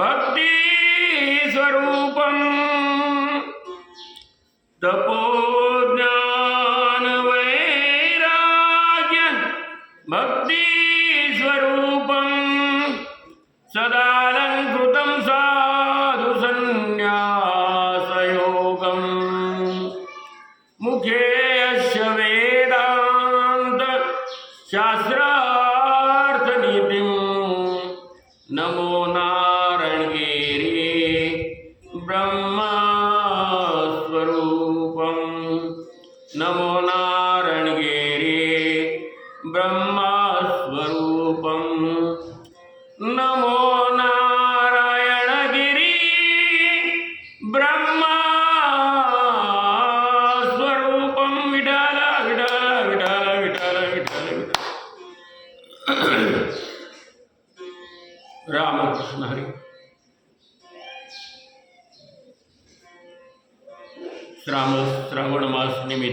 ભક્તિ સ્વરૂપમ. તપો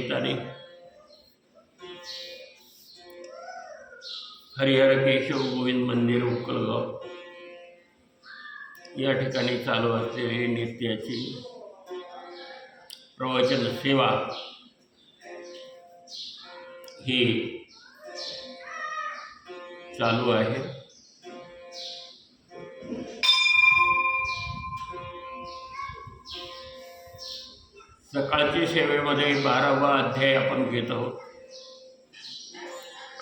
ठिकाणी हरिहर केशव गोविंद मंदिर उकलगाव. या ठिकाणी चालू असलेली नित्याची प्रवचन सेवा ही चालू आहे. सकाळच्या सेवेमध्ये बारावा अध्याय आपण घेत आहोत.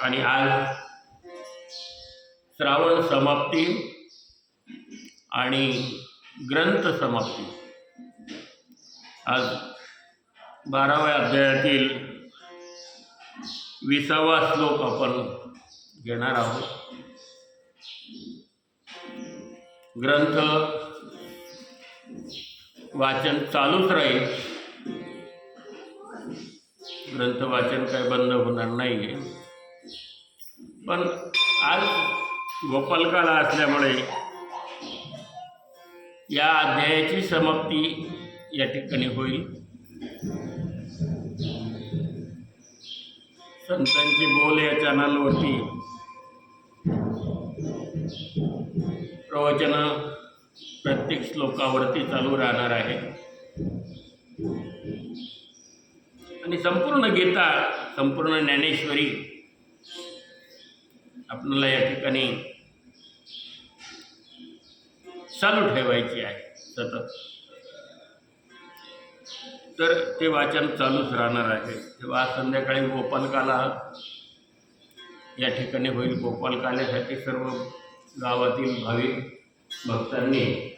आणि आज श्रावण समाप्ती आणि ग्रंथ समाप्ती. आज बाराव्या अध्यायातील विसावा श्लोक आपण घेणार आहोत. ग्रंथ वाचन चालूच राहील. ग्रंथ वाचन काही बंद होणार नाही आहे पण आज गोपालकाला असल्यामुळे या अध्यायाची समाप्ती या ठिकाणी होईल. संतांची बोल या चॅनलवरती प्रवचन प्रत्येक श्लोकावरती चालू राहणार आहे. आणि संपूर्ण गीता संपूर्ण ज्ञानेश्वरी आपल्याला या ठिकाणी चालू ठेवायची आहे सतत. तर ते वाचन चालूच राहणार आहे. तेव्हा आज संध्याकाळी गोपालकाला या ठिकाणी होईल. गोपालकाल्यासाठी सर्व गावातील भाविक भक्तांनी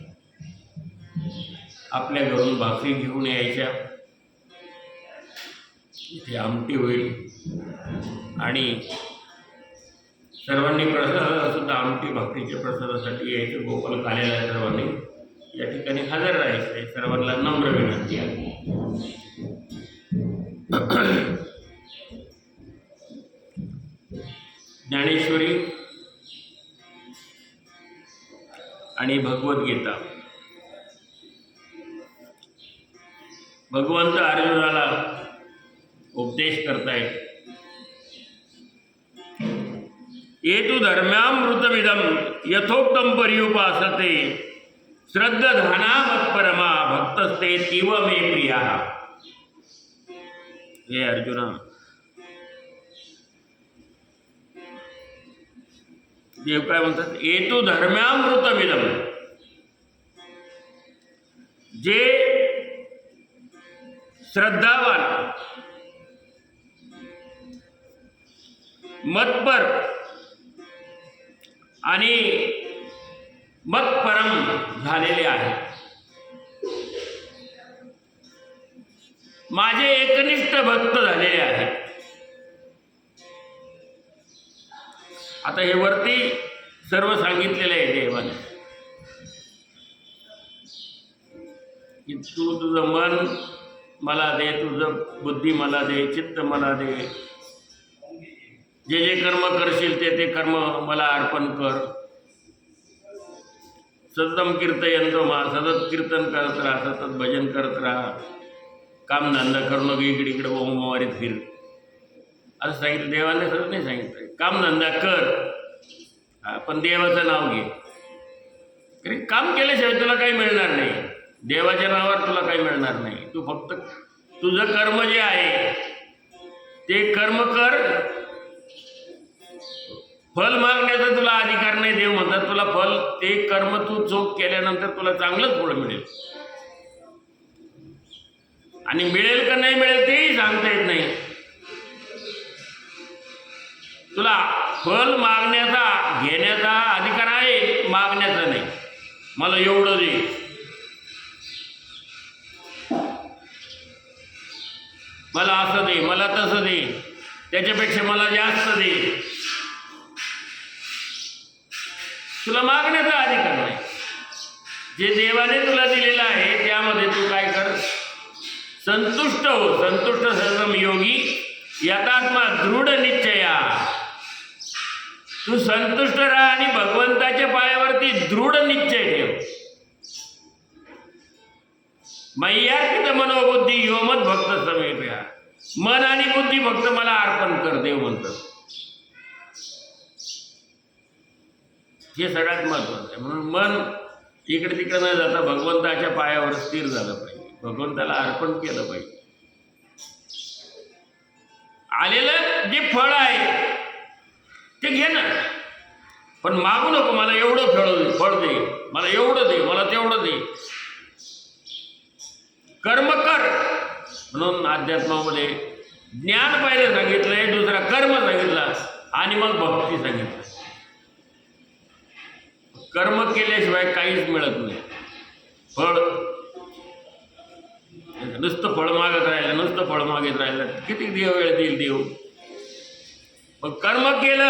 आपल्या घरून भाकरी घेऊन यायच्या. इथे आमटी होईल. आणि सर्वांनी प्रसादसुद्धा आमटी भाकरीच्या प्रसादासाठी यायचं. गोपाल काल्याला सर्वांनी. या ठिकाणी हजर राहायचं आहे सर्वांना नम्र विनंती आहे. ज्ञानेश्वरी आणि भगवद्गीता. भगवंत अर्जुनाला उपदेश करतायत येतु धर्म्यामृतमिदम यथोक्तम पर्युपासते। श्रद्धाना मत्परमा भक्तस्ते तीव मे प्रिया। हे अर्जुना। देव काय म्हणतात येतु धर्म्यामृतमिदम जे श्रद्धावान मतपर आणि मतपरम झालेले आहे. माझे एकनिष्ठ भक्त झालेले आहेत. आता हे वरती सर्व सांगितलेलं आहे देवाने. की तू तुझं मन मला दे तुझं बुद्धी मला दे चित्त मला दे. जे जे कर्म करशील ते ते कर्म मला अर्पण कर. सततम कीर्तयंतो मा सतत कीर्तन करत राहा सतत भजन करत राहा. कामधंदा करू नको इकडे इकडे ओमवारीत फिर. असं सांगितलं देवाने सगळं नाही सांगितलं. कामधंदा कर. पण देवाचं नाव घे. अरे काम केल्याशिवाय तुला काही मिळणार नाही. देवाच्या नावावर तुला काही मिळणार नाही. तू फक्त तुझं कर्म जे आहे ते कर्म कर. फल मागण्याचा तुला अधिकार नाही देव म्हणतात तुला फल ते कर्म तू चोख केल्यानंतर तुला चांगलंच फळ मिळेल. आणि मिळेल का नाही मिळेल तेही सांगता येत नाही. तुला फल मागण्याचा घेण्याचा अधिकार आहे मागण्याचा नाही. मला एवढं दे. मला असं दे मला तसं दे. त्याच्यापेक्षा मला जास्त दे. तुला मागण्याचा अधिकार नाही जे देवाने तुला दिलेलं आहे त्यामध्ये तू काय कर? संतुष्ट हो. संतुष्ट सर्वम योगी यथात्मा दृढ निश्चया. तू संतुष्ट राहा आणि भगवंताच्या पायावरती दृढ निश्चय ठेव. मय्यार्पित मनोबुद्धी योमत भक्त समीप मन आणि बुद्धी भक्त मला अर्पण कर देव म्हणतात. हे सगळ्यात महत्त्वाचं आहे. म्हणून मन इकडे तिकडे न जाता भगवंताच्या पायावर स्थिर झालं पाहिजे. भगवंताला अर्पण केलं पाहिजे. आलेलं जे फळ आहे ते घे ना. पण मागू नको मला एवढं फळ दे फळ दे. मला एवढं दे मला तेवढं दे. कर्म कर. म्हणून अध्यात्मामध्ये ज्ञान पाहिलं सांगितलंय दुसरा कर्म सांगितला आणि मग भक्ती सांगितलं. कर्म केल्याशिवाय काहीच मिळत नाही. फळ. नुसतं फळ मागत राहिलं नुसतं फळ मागत राहिलं. किती देव वेळ देईल देव? मग कर्म केलं.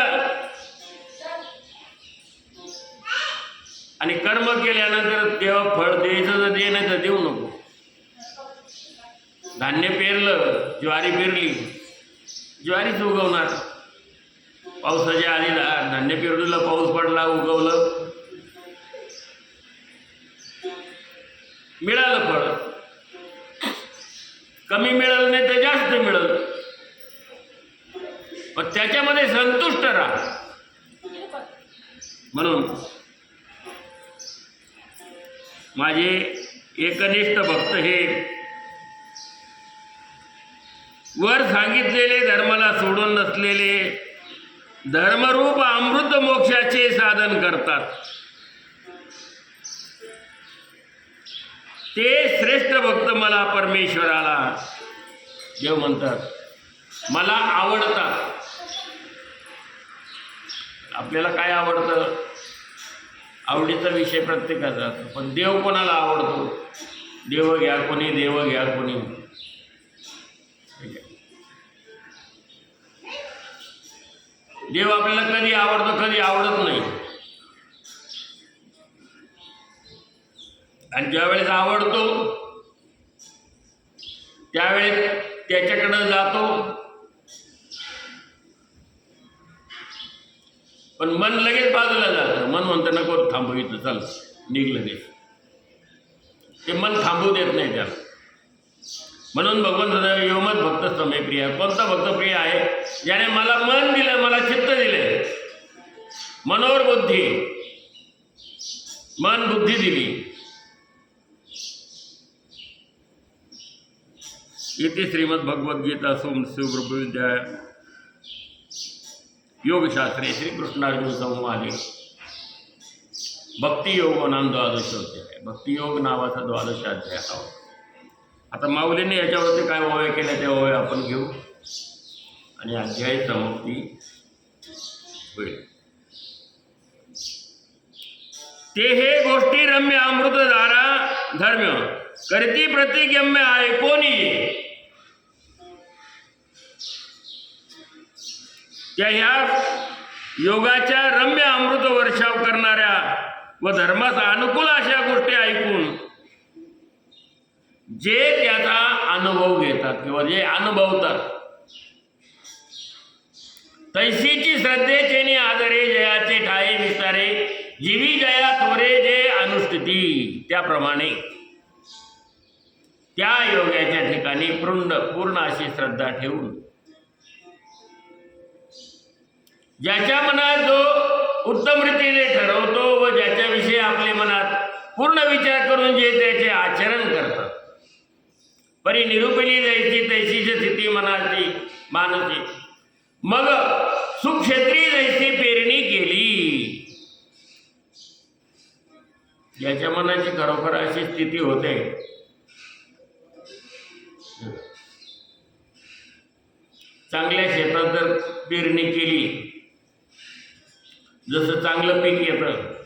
आणि कर्म केल्यानंतर देव फळ द्यायचं तर दे नाही तर देऊ नको. धान्य पेरलं ज्वारी पेरली. ज्वारीच उगवणार. पावसाच्या आधी धान्य पेरलं पाऊस पडला उगवलं. मिळालं फळ. कमी मिळालं नाही तर जास्त मिळालं. पण त्याच्यामध्ये संतुष्ट राहा. म्हणून माझे एकनिष्ठ भक्त हे वर सांगितलेले धर्माला सोडून नसलेले धर्मरूप अमृत मोक्षाचे साधन करतात. ते श्रेष्ठ भक्त मला परमेश्वराला. देव म्हणतात मला आवडतात आपल्याला काय आवडतं? आवडीचा विषय प्रत्येकाचा असतो पण देव कोणाला आवडतो? देव घ्या कोणी देव घ्या कोणी. देव आपल्याला कधी आवडतो कधी आवडत नाही. आणि ज्यावेळेस आवडतो त्यावेळेस त्याच्याकडं जातो. पण मन लगेच बाजूला जातं. मन म्हणतं नको थांबू इथं चल निघलं ते ते मन थांबू देत नाही त्याला. म्हणून भगवंत योमत भक्त समय प्रिय कोणता भक्त प्रिय आहे? ज्याने मला मन दिलं मला चित्त दिले. मनोर बुद्धी. मन बुद्धी दिली. इथे श्रीमद्भगवद्गीता सोम शिवप्रभुविद्या योगशास्त्रे श्रीकृष्णार्जुन संवादे भक्तियोग नाम द्वादशोध्याय भक्तियोग नावाचा द्वादशाध्याय हा आता माऊलीने याच्यावरती काय ओव्या केल्या त्या ओव्या आपण घेऊ आणि अध्याय समाप्ती होईल. ते हे गोष्टी रम्य अमृतधारा धर्म करती प्रतिगम्य आहे या ह्या योगाच्या रम्य अमृत वर्षाव करणाऱ्या व धर्माचा अनुकूल अशा गोष्टी ऐकून जे त्याचा अनुभव घेतात किंवा जे अनुभवतात तैसीची श्रद्धेचे आदरे जयाचे ठाये विस्तारे जीवी जया थोरे जे अनुष्ठिती त्याप्रमाणे त्या योगाच्या ठिकाणी पूर्ण पूर्ण अशी श्रद्धा ठेवून ज्याच्या मनात जो उत्तम रीतीने ठरवतो व ज्याच्याविषयी आपल्या मनात पूर्ण विचार करून जे त्याचे आचरण करतात. परी निरुपली जायची तैशीची स्थिती मनाची मानसी मग सुक्षेत्री जैसी पेरणी केली. ज्याच्या मनाची खरोखर अशी स्थिती होते. चांगल्या शेतात जर पेरणी केली जसं चांगलं पीक येतं.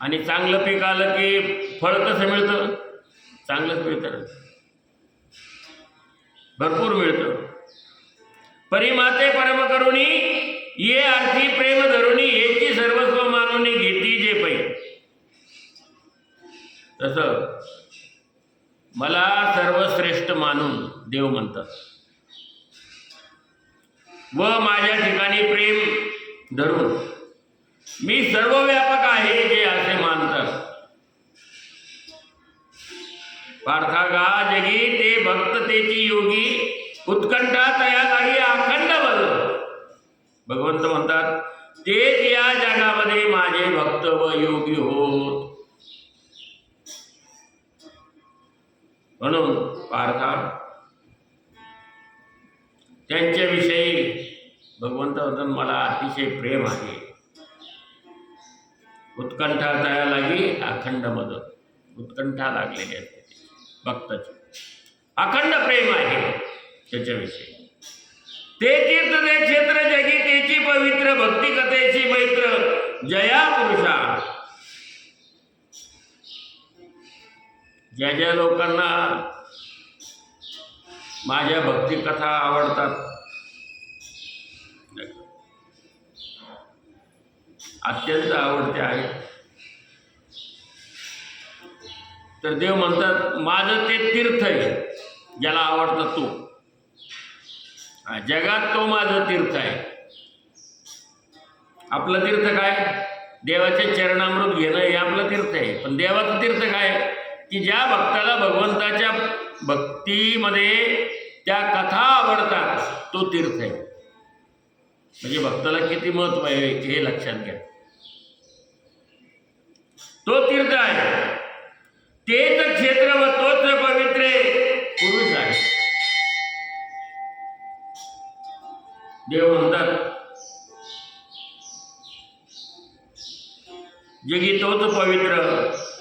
आणि चांगलं पीक आलं की फळ कसं मिळतं? चांगलंच मिळतं. भरपूर मिळतं. परिमाते परम करुणी ये अर्थी प्रेम धरुणी याची सर्वस्व मानुनी घेती जे पै. तसं मला सर्वश्रेष्ठ मानून देव म्हणतात. व माझ्या ठिकाणी प्रेम धरून. मी सर्व व्यापक आहे जे असे मानतात. पार्थागा जगी ते भक्त तेची योगी उत्कंठा तया लागी अखंड बल. भगवंत म्हणतात तेच या जगामध्ये माझे भक्त व योगी होत. म्हणून पार्था त्यांच्याविषयी भगवंत मला अतिशय प्रेम आहे. उत्कंठा तया लागी अखंड मदत. उत्कंठा लागलेली आहे. भक्ताची. अखंड प्रेम आहे. त्याच्याविषयी. ते तीर्थ ते क्षेत्र जगी तेची पवित्र भक्ती कथेची मैत्र जया पुरुषा. ज्या ज्या लोकांना माझ्या भक्ती कथा आवडतात अत्यंत आवडते आहे. तर देव म्हणतात माझं ते तीर्थ आहे. ज्याला आवडतं तो. जगात तो माझं तीर्थ आहे. आपलं तीर्थ काय? देवाचे चरणामृत घेणं हे आपलं तीर्थ आहे. पण देवाचं तीर्थ काय? की ज्या भक्ताला भगवंताच्या भक्तीमध्ये त्या कथा आवडतात तो तीर्थ आहे. म्हणजे भक्ताला किती महत्त्व आहे हे लक्षात घ्या. तो तीर्थ आहे तेच क्षेत्र व तोच पवित्रे। पुरुष आहे देव म्हणतात जगी तोच पवित्र।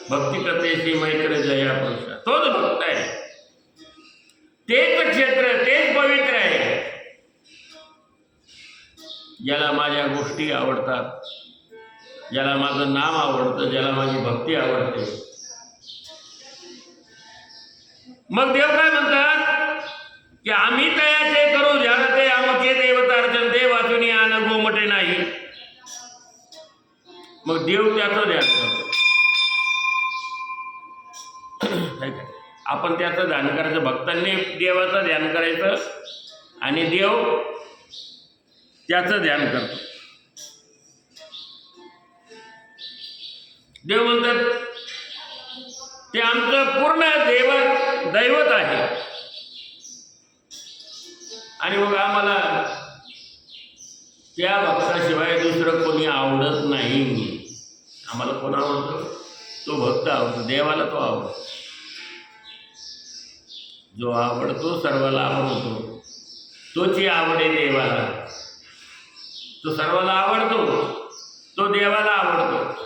भक्ती कथेशी मैत्र जया पुरुष। तोच भक्त आहे तेच क्षेत्र तेच पवित्र आहे ज्याला माझ्या गोष्टी आवडतात। ज्याला माझं नाम आवडतं ज्याला माझी भक्ती आवडते. मग देव काय म्हणतात? की आम्ही तयाचे करू ज्याला ते आमचे देवतार्चन ते वाचून आन गोमटे नाही. मग देव त्याचं ध्यान करतो. आपण त्याचं ध्यान करायचं भक्तांनी देवाचं ध्यान करायचं आणि देव त्याचं ध्यान करतो. देव म्हणतात ते आमचं पूर्ण देव दैवत आहे. आणि मग आम्हाला त्या भक्ताशिवाय दुसरं कोणी आवडत नाही. आम्हाला कोण आवडतो? तो भक्त आवडतो देवाला तो आवडतो. जो आवडतो सर्वाला आवडतो. तोची आवड आहे देवाला. तो सर्वाला आवडतो. तो देवाला आवडतो.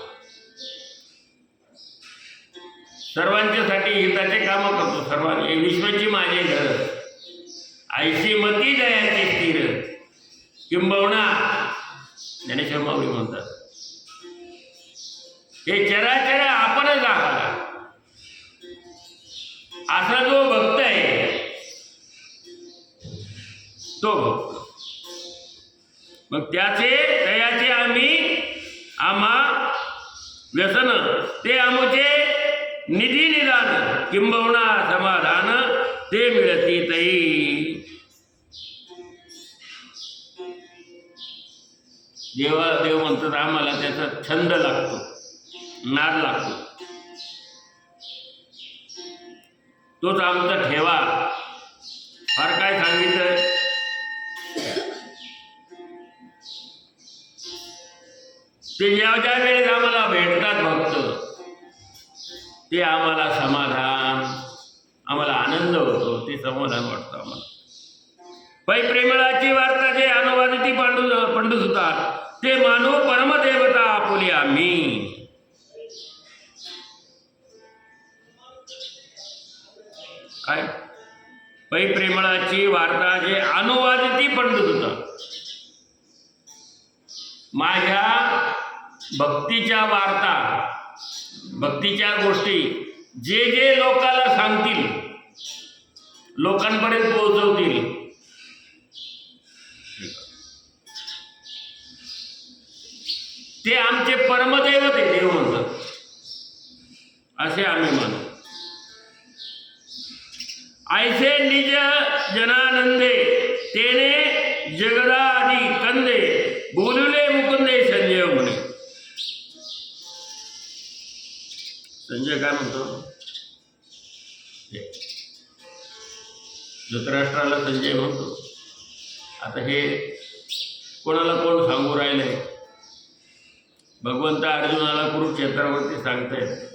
सर्वांच्यासाठी हिताचे कामं करतो. सर्वांनी विश्वाची माझे घर. आईशी मती जयाची स्थिर. किंबवणा ज्ञानेश्वर माऊली म्हणतात. हे चराचर आपणच आहात असा जो भक्त आहे तो भक्त. मग त्याचे दयाचे आम्ही आम्हा व्यसन ते आमचे निधी निदान किंबवणा समाधान ते मिळती तई. देवा देव म्हणतात आम्हाला त्याचा छंद लागतो नाद लागतो. तोच आमचा ठेवा. फार काय सांगितलं ते ज्या ज्या वेळेस आम्हाला भेटतात ते आम्हाला समाधान आम्हाला आनंद होतो ते समाधान वाटतं आम्हाला. पै प्रेमळाची वार्ता जे अनुवादिती पांडू पंडू होतात ते मानव परमदेवता आपुली आम्ही. काय? पै प्रेमळाची वार्ता जे अनुवादिती पंडित होता माझ्या भक्तीच्या वार्ता भक्तीच्या गोष्टी जे जे लोकाला सांगतील लोकांपर्यंत पोहोचवतील. ते आमचे परमदैवत ते देव म्हणतात. असे आम्ही मानू ऐसे निज जनानंदे तेने जगदा जगदादी कंदे बोलले मुकुंदे संजय म्हणे संजय काय म्हणतो? हे. धृतराष्ट्राला संजय म्हणतो. आता हे कोणाला कोण सांगू राहिले? भगवंत अर्जुनाला कुरुक्षेत्रावरती सांगते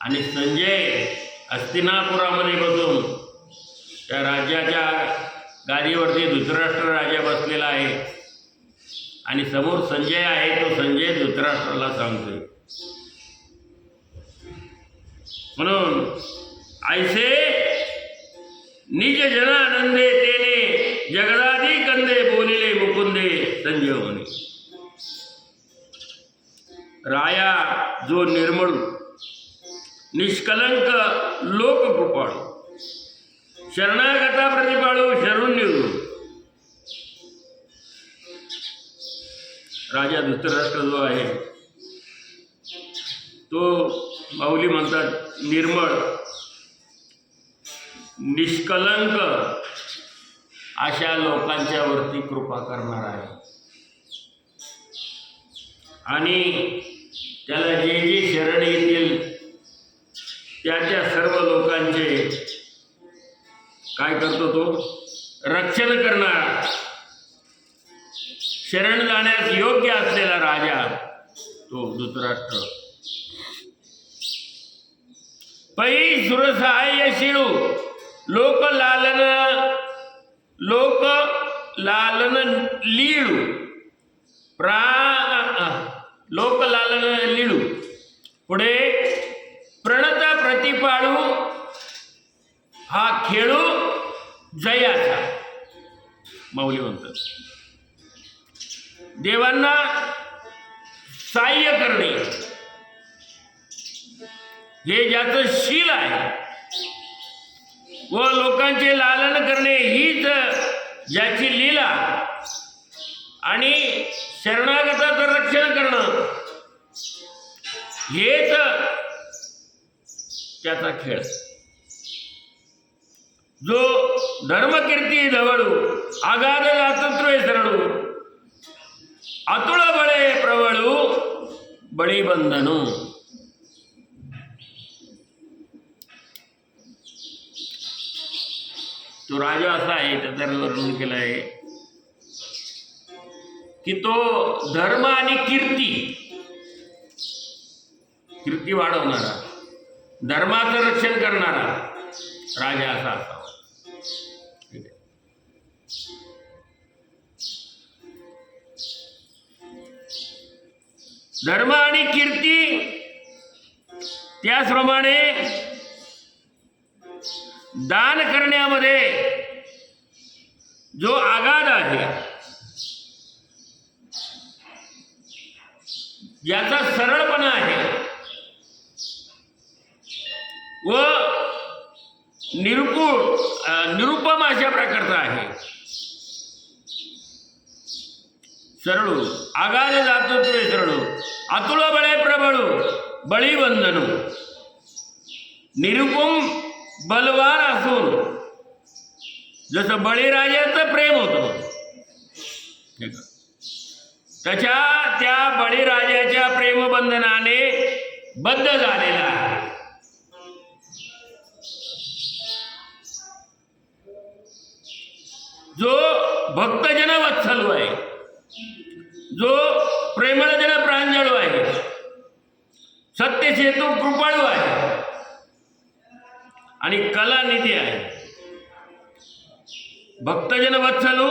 आणि संजय अस्तिनापुरामध्ये बसून त्या राज्याच्या गादीवरती धृतराष्ट्र राजा बसलेला आहे. आणि समोर संजय आहे तो संजय धृतराष्ट्राला सांगतोय. म्हणून ऐसे निज जनानंदे तेने जगदादी कंदे बोलिले मुकुंदे संजय राया जो निर्मळ निष्कलंक लोक कृपाळू शरणागता प्रतिपाळू शरून निवडू राजा धृतराष्ट्र जो आहे तो माऊली म्हणतात निर्मळ निष्कलंक अशा लोकांच्या वरती कृपा करणार आहे. आणि त्याला जे जे शरण येतील त्या त्या सर्व लोकांचे काय करतो तो? रक्षण करणार. शरण जाण्यास योग्य असलेला राजा तो धृतराष्ट्र. पै सुरसहाय्य शिळू लोक लालन लोक लालन लीळू. प्रा लोक लालन लिळू. पुढे प्रणत प्रतिपाळू हा खेळू जयाचा. माऊली म्हणतात देवांना सहाय्य करणे. हे ज्याचं शील आहे व लोकांचे लालन करणे हीच ज्याची लीला. आणि शरणागताचं रक्षण करणं हेच त्याचा खेळ. जो धर्मकीर्ती धवळू आगाध दातृत्वे सरळू अतुळ बळे प्रवळू बळीबंधनू. तो राजा असा आहे त्याचं वर्णन केलं आहे की तो धर्म आणि कीर्ती कीर्ती वाढवणारा धर्माचं रक्षण करणारा राजा असा असावा. धर्म आणि कीर्ती त्याचप्रमाणे दान करण्यामध्ये जो आगाध आहे याचा सरळपणा आहे व निरुपूळ निरुपम अशा प्रकारचा आहे. सरळू आगाध जातो तुझे सरळू अतुळ बळे प्रबळू बळीबंधनू निरुपम बलवान असून जसं बळीराजाचं प्रेम होतं त्याच्या त्या बळीराजाच्या प्रेमबंधनाने बद्ध झालेला आहे. जो भक्तजन वत्सलू आहे जो प्रेमळजन प्रांजळू आहे सत्यसेतू कृपाळू आहे आणि कला निधी आहे. भक्तजन वत्सलू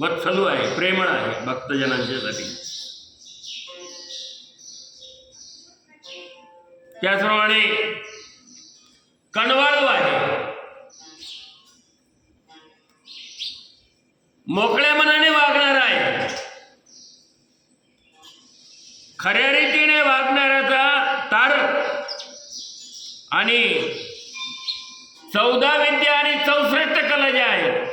वत्सलू आहे प्रेमळ आहे भक्तजनांच्यासाठी त्याचप्रमाणे कणवाळू आहे. मोकळ्या मनाने वागणार आहे. खऱ्या रीतीने वागणाऱ्याचा आणि चौदा विद्या आणि चौसष्ट कला ज्या आहेत.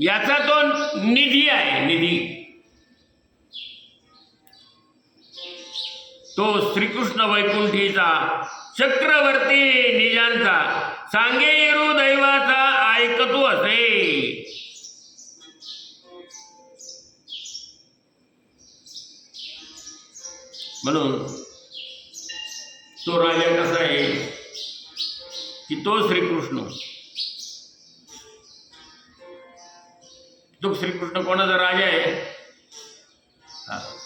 याचा तो निधी आहे निधी. तो श्रीकृष्ण वैकुंठीचा चक्रवर्ती निजांचा सांगे येरू दैवाचा ऐकतो असे. म्हणून तो राजा कसा आहे? की तो श्रीकृष्ण. तो श्रीकृष्ण कोणाचा राजा आहे?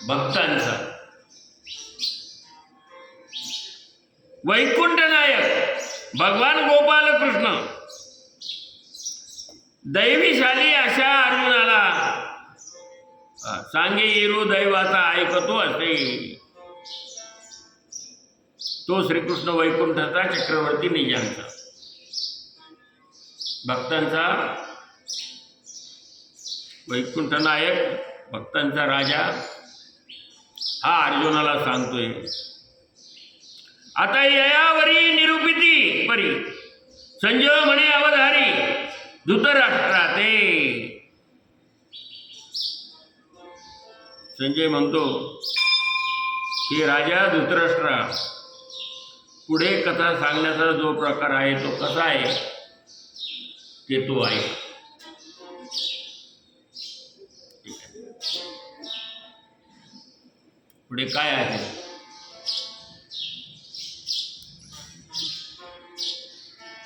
भक्तांचा. वैकुंठ नायक भगवान गोपाल कृष्ण दैवीशाली अशा अर्जुनाला सांगे येरू दैवाचा ऐकतो असे. तो श्रीकृष्ण वैकुंठाचा चक्रवर्ती निजांचा भक्तांचा वैकुंठ नायक भक्तांचा राजा हा अर्जुनाला सांगतोय. आता ययावरी निरूपिती परी संजय म्हणे अवधारी धृतराष्ट्राते. संजय म्हणतो की राजा धृतराष्ट्रा पुढे कथा सांगण्याचा जो प्रकार आहे तो कसा आहे ते तो आहे पुढे काय आहे?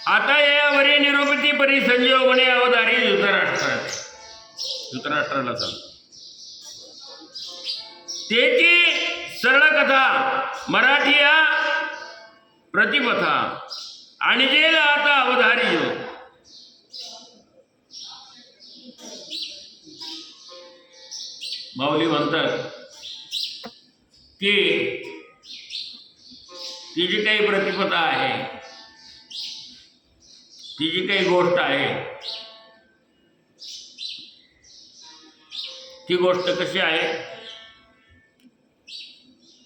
आता यावरी निरुपती परी संजीव म्हणे अवधारी धृतराष्ट्रात. धृतराष्ट्राला चालतो त्याची सरळ कथा मराठी या प्रतिपथा. आणि जे आता अवधारी माऊली म्हणतात की ती जी काही प्रतिपथा आहे. ती जी काही गोष्ट आहे. ती गोष्ट कशी आहे?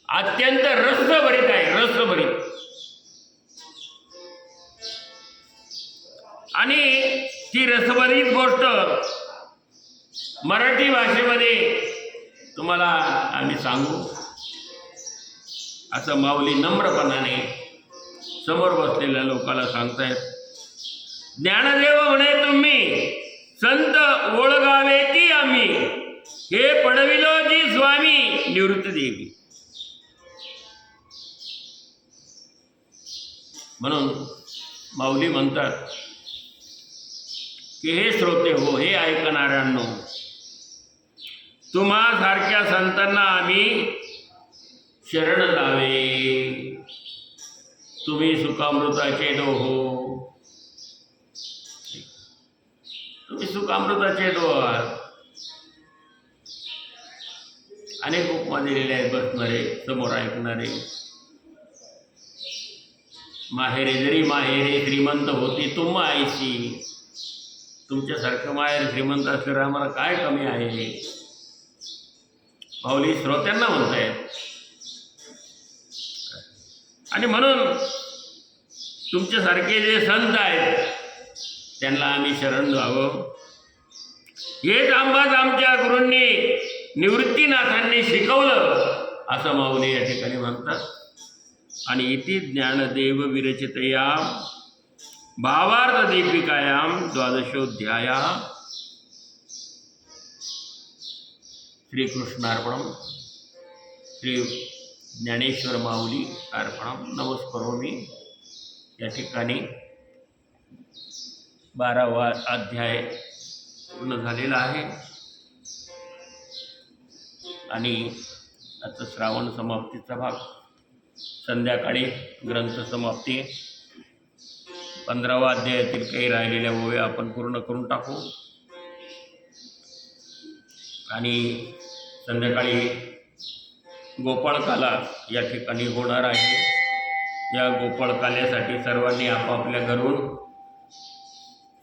अत्यंत रसभरीत आहे रसभरीत. आणि ती रसभरीत गोष्ट मराठी भाषेमध्ये तुम्हाला आम्ही सांगू. असं माऊली नम्रपणाने समोर बसलेल्या लोकाला सांगतायत ज्ञानदेव म्हणे तुम्ही संत ओळगावे ती आम्ही? हे पडविलो जी स्वामी निवृत्त देवी. म्हणून माऊली म्हणतात की हे श्रोते हो हे ऐकणाऱ्यांनो तुम्हा सारख्या संतांना आम्ही शरण जावे तुम्ही सुखामृताचे डो हो. तुम्ही सुखामृताचे डो आहात. अनेक उपमा दिलेले आहेत बसणारे समोर ऐकणारे. माहेरे जरी माहेरे श्रीमंत होती तुम आईशी तुमच्यासारखं माहेर श्रीमंत असल्यावर आम्हाला काय कमी आहे? माऊली श्रोत्यांना म्हणतायत. आणि म्हणून तुमच्यासारखे जे संत आहेत त्यांना आम्ही शरण द्यावं. हेच आंबाच आमच्या गुरूंनी निवृत्तीनाथांनी शिकवलं असं माऊली या ठिकाणी म्हणतात. आणि इति ज्ञानदेव विरचितया भावार्थदीपिकायां दीपिकायाम द्वादशोध्याया श्रीकृष्णार्पणम। श्री ज्ञानेश्वर माऊली अर्पणम। नमस्करोमी। या ठिकाणी बारावा अध्याय पूर्ण झालेला आहे. आणि आता श्रावण समाप्तीचा भाग. संध्याकाळी ग्रंथ समाप्ती. पंधरावा अध्यायातील काही राहिलेल्या ओव्या आपण पूर्ण करून टाकू. आणि संध्याकाळी गोपाळकाला या ठिकाणी होणार आहे. या गोपाळकाल्यासाठी सर्वांनी आपापल्या घरून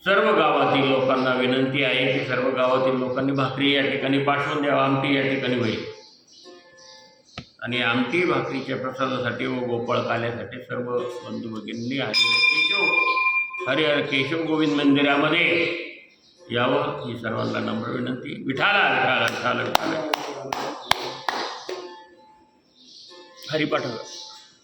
सर्व गावातील लोकांना विनंती आहे की सर्व गावातील लोकांनी भाकरी या ठिकाणी पाठवून द्यावा आमटी या ठिकाणी होईल. आणि आमटी भाकरीच्या प्रसादासाठी व गोपाळ काल्यासाठी सर्व बंधू भगिनी हरिहर केशव हरिहर केशव गोविंद मंदिरामध्ये यावं ही सर्वांना नम्र विनंती. विठाला विठाला विठाला विठाला. हरिपाठ